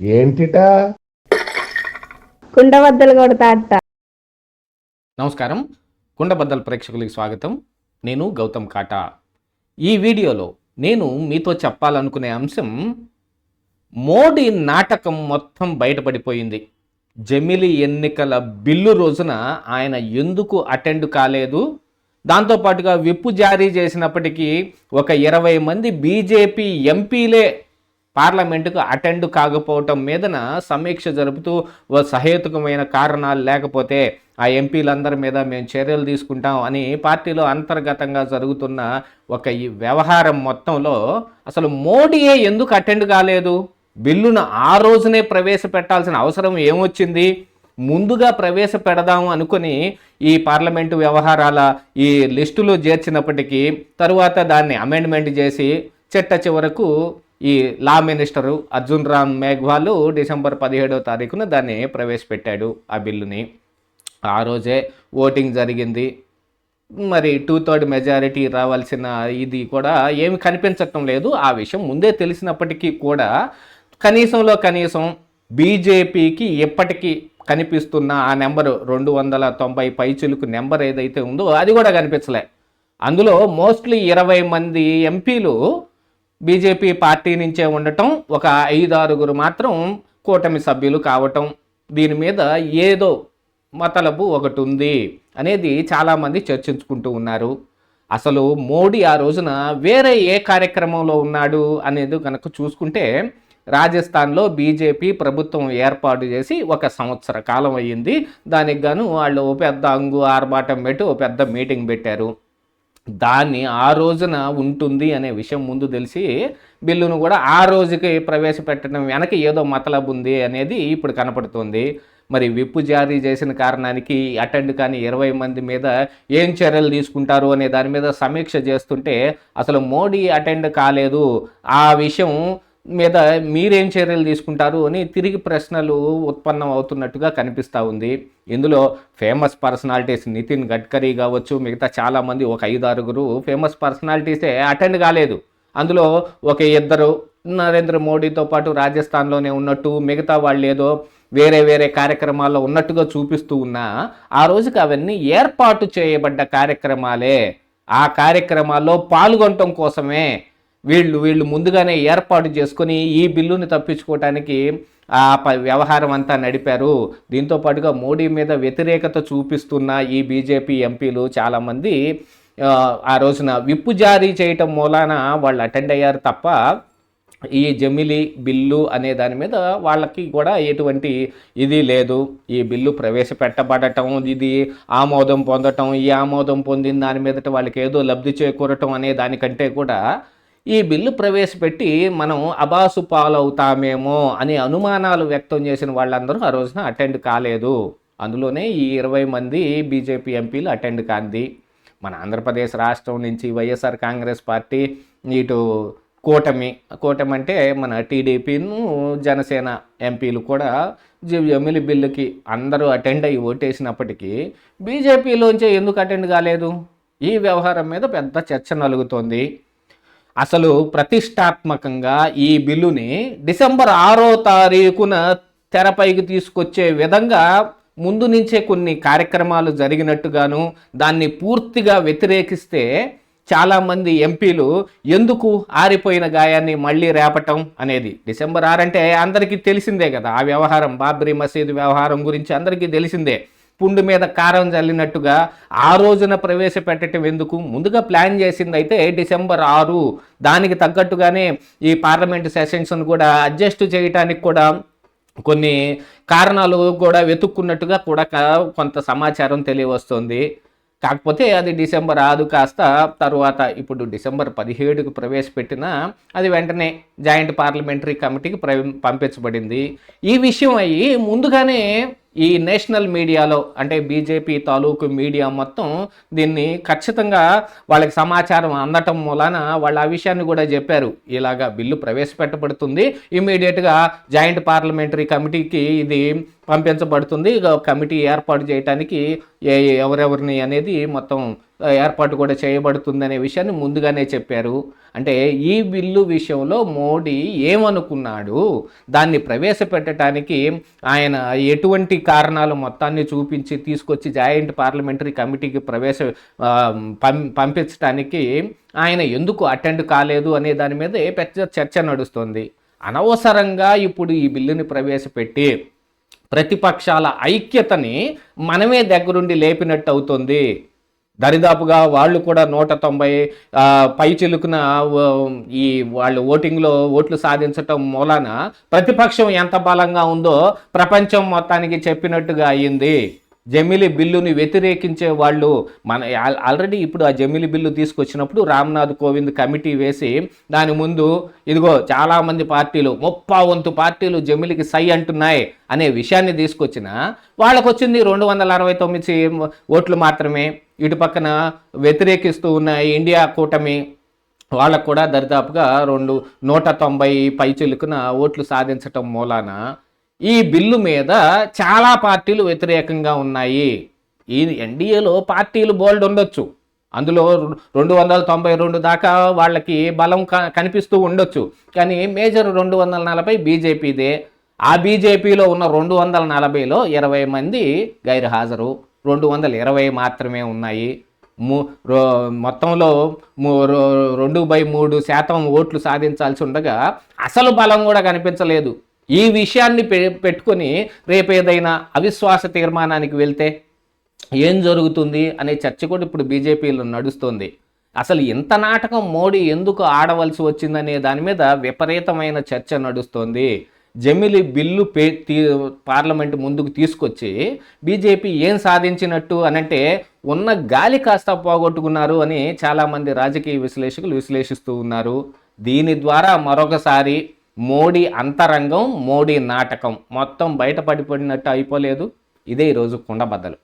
ఏంటిటా? కుండబద్దలు కొడతా నమస్కారం. కుండబద్దల ప్రేక్షకులకి స్వాగతం. నేను గౌతమ్ కాటా. ఈ వీడియోలో నేను మీతో చెప్పాలనుకునే అంశం మోడీ నాటకం మొత్తం బయటపడిపోయింది. జమిలి ఎన్నికల బిల్లు రోజున ఆయన ఎందుకు అటెండ్ కాలేదు? దాంతోపాటుగా విప్పు జారీ చేసినప్పటికీ ఒక ఇరవై మంది బీజేపీ ఎంపీలే పార్లమెంటుకు అటెండ్ కాకపోవటం మీదన సమీక్ష జరుపుతూ ఓ సహేతుకమైన కారణాలు లేకపోతే ఆ ఎంపీలందరి మీద మేము చర్యలు తీసుకుంటాం అని పార్టీలో అంతర్గతంగా జరుగుతున్న ఒక ఈ వ్యవహారం మొత్తంలో అసలు మోడీయే ఎందుకు అటెండ్ కాలేదు? బిల్లును ఆ రోజునే ప్రవేశపెట్టాల్సిన అవసరం ఏమొచ్చింది? ముందుగా ప్రవేశపెడదాం అనుకుని ఈ పార్లమెంటు వ్యవహారాల ఈ లిస్టులో చేర్చినప్పటికీ తరువాత దాన్ని అమెండ్మెంట్ చేసి చెట్ట చివరకు ఈ law minister Arjun Ram Meghwal December పదిహేడవ తారీఖున దాన్ని ప్రవేశపెట్టాడు ఆ బిల్లుని. ఆ రోజే ఓటింగ్ జరిగింది. మరి టూ థర్డ్ మెజారిటీ రావాల్సిన ఇది కూడా ఏమి కనిపించటం లేదు. ఆ విషయం ముందే తెలిసినప్పటికీ కూడా కనీసంలో కనీసం బీజేపీకి ఎప్పటికీ కనిపిస్తున్న ఆ నెంబరు రెండు వందల తొంభై పైచులకు నెంబర్ ఏదైతే ఉందో అది కూడా కనిపించలే. అందులో మోస్ట్లీ ఇరవై మంది ఎంపీలు బీజేపీ పార్టీ నుంచే ఉండటం ఒక ఐదు ఆరుగురు మాత్రం కూటమి సభ్యులు కావటం దీని మీద ఏదో మతలబు ఒకటి ఉంది అనేది చాలామంది చర్చించుకుంటూ ఉన్నారు. అసలు మోడీ ఆ రోజున వేరే ఏ కార్యక్రమంలో ఉన్నాడు అనేది కనుక చూసుకుంటే రాజస్థాన్లో బీజేపీ ప్రభుత్వం ఏర్పాటు చేసి ఒక సంవత్సర కాలం అయ్యింది. దానికి గాను వాళ్ళు ఓ పెద్ద అంగు ఆర్భాటం పెట్టి ఓ పెద్ద మీటింగ్ పెట్టారు. దాన్ని ఆ రోజున ఉంటుంది అనే విషయం ముందు తెలిసి బిల్లును కూడా ఆ రోజుకి ప్రవేశపెట్టడం వెనక ఏదో మతలబు ఉంది అనేది ఇప్పుడు కనపడుతుంది. మరి విప్పు జారీ చేసిన కారణానికి అటెండ్ కాని ఇరవై మంది మీద ఏం చర్యలు తీసుకుంటారు అనే దాని మీద సమీక్ష చేస్తుంటే అసలు మోడీ అటెండ్ కాలేదు. ఆ విషయం మీద మీరేం చర్యలు తీసుకుంటారు అని తిరిగి ప్రశ్నలు ఉత్పన్నం అవుతున్నట్టుగా కనిపిస్తూ ఉంది. ఇందులో ఫేమస్ పర్సనాలిటీస్ నితిన్ గడ్కరీ కావచ్చు మిగతా చాలామంది ఒక ఐదు ఆరుగురు ఫేమస్ పర్సనాలిటీసే అటెండ్ కాలేదు. అందులో ఒక ఇద్దరు నరేంద్ర మోడీతో పాటు రాజస్థాన్లోనే ఉన్నట్టు మిగతా వాళ్ళు ఏదో వేరే వేరే కార్యక్రమాల్లో ఉన్నట్టుగా చూపిస్తూ ఉన్నా ఆ రోజుకి అవన్నీ ఏర్పాటు చేయబడ్డ కార్యక్రమాలే. ఆ కార్యక్రమాల్లో పాల్గొనటం కోసమే వీళ్ళు వీళ్ళు ముందుగానే ఏర్పాటు చేసుకొని ఈ బిల్లుని తప్పించుకోవటానికి ఆ ప- వ్యవహారం అంతా నడిపారు. దీంతో పాటుగా మోడీ మీద వ్యతిరేకత చూపిస్తున్న ఈ బీజేపీ ఎంపీలు చాలామంది ఆ, ఆ రోజున విప్పు జారీ చేయటం మూలాన వాళ్ళు అటెండ్ అయ్యారు తప్ప ఈ జమిలి బిల్లు అనే దాని మీద వాళ్ళకి కూడా ఎటువంటి ఇది లేదు. ఈ బిల్లు ప్రవేశపెట్టబడటం ఇది ఆమోదం పొందటం ఈ ఆమోదం పొందిన దాని మీదట వాళ్ళకి ఏదో లబ్ధి చేకూరటం అనే దానికంటే కూడా ఈ బిల్లు ప్రవేశపెట్టి మనం అబాసు పాలవుతామేమో అనే అనుమానాలు వ్యక్తం చేసిన వాళ్ళందరూ ఆ రోజున అటెండ్ కాలేదు. అందులోనే ఈ ఇరవై మంది బీజేపీ ఎంపీలు అటెండ్ కాంది. మన ఆంధ్రప్రదేశ్ రాష్ట్రం నుంచి వైఎస్ఆర్ కాంగ్రెస్ పార్టీ ఇటు కూటమి కూటమి అంటే మన టీడీపీను జనసేన ఎంపీలు కూడా జి- ఎమ్మెల్యే బిల్లుకి అందరూ అటెండ్ అయ్యి ఓటేసినప్పటికీ బీజేపీలోంచే ఎందుకు అటెండ్ కాలేదు? ఈ వ్యవహారం మీద పెద్ద చర్చ నలుగుతోంది. అసలు ప్రతిష్టాత్మకంగా ఈ బిల్లుని డిసెంబర్ ఆరో తారీఖున తెరపైకి తీసుకొచ్చే విధంగా ముందు నుంచే కొన్ని కార్యక్రమాలు జరిగినట్టుగాను దాన్ని పూర్తిగా వ్యతిరేకిస్తే చాలామంది ఎంపీలు ఎందుకు ఆరిపోయిన గాయాన్ని మళ్ళీ రేపటం అనేది. డిసెంబర్ ఆరంటే అందరికీ తెలిసిందే కదా ఆ వ్యవహారం బాబ్రీ మసీద్ వ్యవహారం గురించి అందరికీ తెలిసిందే. పుండు మీద కారం చల్లినట్టుగా ఆ రోజున ప్రవేశపెట్టడం ఎందుకు? ముందుగా ప్లాన్ చేసింది అయితే డిసెంబర్ ఆరు. దానికి తగ్గట్టుగానే ఈ పార్లమెంట్ సెషన్స్ను కూడా అడ్జస్ట్ చేయటానికి కూడా కొన్ని కారణాలు కూడా వెతుక్కున్నట్టుగా కూడా కొంత సమాచారం తెలియవస్తుంది. కాకపోతే అది డిసెంబర్ ఆరు కాస్త తరువాత ఇప్పుడు డిసెంబర్ పదిహేడుకు ప్రవేశపెట్టిన అది వెంటనే జాయింట్ పార్లమెంటరీ కమిటీకి ప్ర పంపించబడింది. ఈ విషయం అయ్యి ముందుగానే ఈ నేషనల్ మీడియాలో అంటే బీజేపీ తాలూకు మీడియా మొత్తం దీన్ని ఖచ్చితంగా వాళ్ళకి సమాచారం అందటం మూలాన వాళ్ళు ఆ విషయాన్ని కూడా చెప్పారు. ఇలాగా బిల్లు ప్రవేశపెట్టబడుతుంది. ఇమీడియట్గా జాయింట్ పార్లమెంటరీ కమిటీకి ఇది పంపించబడుతుంది. ఇక కమిటీ ఏర్పాటు చేయడానికి ఏ ఎవరెవరిని అనేది మొత్తం ఏర్పాటు కూడా చేయబడుతుందనే విషయాన్ని ముందుగానే చెప్పారు. అంటే ఈ బిల్లు విషయంలో మోడీ ఏమనుకున్నాడు? దాన్ని ప్రవేశపెట్టడానికి ఆయన ఎటువంటి కారణాలు మొత్తాన్ని చూపించి తీసుకొచ్చి జాయింట్ పార్లమెంటరీ కమిటీకి ప్రవేశ పం- పంపించడానికి ఆయన ఎందుకు అటెండ్ కాలేదు అనే దాని మీద పెద్ద చర్చ నడుస్తుంది. అనవసరంగా ఇప్పుడు ఈ బిల్లుని ప్రవేశపెట్టి ప్రతిపక్షాల ఐక్యతని మనమే దగ్గరుండి లేపినట్టు అవుతుంది దరిదాపుగా వాళ్ళు కూడా నూట తొంభై పై చిలుకున ఈ వాళ్ళు ఓటింగ్లో ఓట్లు సాధించటం మూలాన ప్రతిపక్షం ఎంత బలంగా ఉందో ప్రపంచం మొత్తానికి చెప్పినట్టుగా అయ్యింది జమిలి బిల్లుని వ్యతిరేకించే వాళ్ళు మన ఆల్రెడీ ఇప్పుడు ఆ జమిలి బిల్లు తీసుకొచ్చినప్పుడు రామ్నాథ్ కోవింద్ కమిటీ వేసి దాని ముందు ఇదిగో చాలామంది పార్టీలు ముప్పా వంతు పార్టీలు జమిలికి సై అంటున్నాయి అనే విషయాన్ని తీసుకొచ్చిన వాళ్ళకు వచ్చింది రెండు వందల అరవై తొమ్మిది ఓట్లు మాత్రమే. ఇటు పక్కన వ్యతిరేకిస్తూ ఉన్న ఇండియా కూటమి వాళ్ళకు కూడా దరిదాపుగా రెండు నూట తొంభై పైచిలుకున ఓట్లు సాధించటం మూలాన ఈ బిల్లు మీద చాలా పార్టీలు వ్యతిరేకంగా ఉన్నాయి. ఈ ఎన్డీఏలో పార్టీలు బోల్డ్ ఉండొచ్చు. అందులో రెండు వందల తొంభై రెండు దాకా వాళ్ళకి బలం క- కనిపిస్తూ ఉండొచ్చు. కానీ మేజర్ రెండు వందల నలభై బీజేపీదే. ఆ బీజేపీలో ఉన్న రెండు వందల నలభైలో ఇరవై మంది గైర్హాజరు. రెండు వందల ఇరవై మాత్రమే ఉన్నాయి. మొత్తంలో రో- రెండు బై మూడు శాతం ఓట్లు సాధించాల్సి ఉండగా అసలు బలం కూడా కనిపించలేదు. ఈ విషయాన్ని పె పెట్టుకొని రేపు ఏదైనా అవిశ్వాస తీర్మానానికి వెళ్తే ఏం జరుగుతుంది అనే చర్చ కూడా ఇప్పుడు బీజేపీలో నడుస్తుంది. అసలు ఇంత నాటకం మోడీ ఎందుకు ఆడవలసి వచ్చిందనే దాని మీద విపరీతమైన చర్చ నడుస్తోంది. జమిలి బిల్లు పే తీ పార్లమెంట్ ముందుకు తీసుకొచ్చి బీజేపీ ఏం సాధించినట్టు అనంటే ఉన్న గాలి కాస్త పోగొట్టుకున్నారు అని చాలామంది రాజకీయ విశ్లేషకులు విశ్లేషిస్తూ ఉన్నారు. దీని ద్వారా మరొకసారి మోడీ అంతరంగం మోడీ నాటకం. మొత్తం బయటపడిపోయినట్టు అయిపోలేదు. ఇదే ఈరోజు కుండబద్దలు